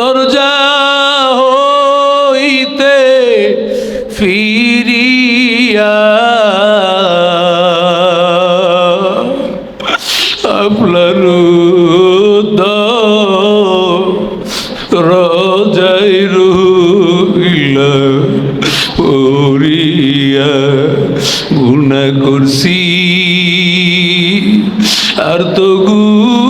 দরজা হইতে ফিরিয়া আপনার রজাই রুইলা পড়িয়া গুণা করছি। আর তো গুণ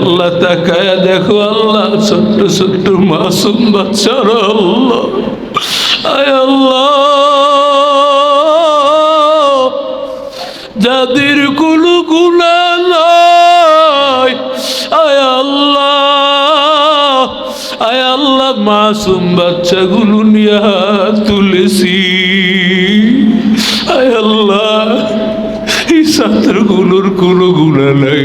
আল্লাহ তাকায় দেখো আল্লাহ, ছোট্ট ছোট্ট মাসুম বাচ্চার আল্লাহ। আয় আল্লাহ, যাদের কোনো গুণা নাই, আয় আল্লাহ আয় আল্লাহ, মাসুম বাচ্চাগুলো নিয়ে হাত তুলেছি। আয় আল্লাহ, এই ছাত্রগুলোর কোনো গুণা নাই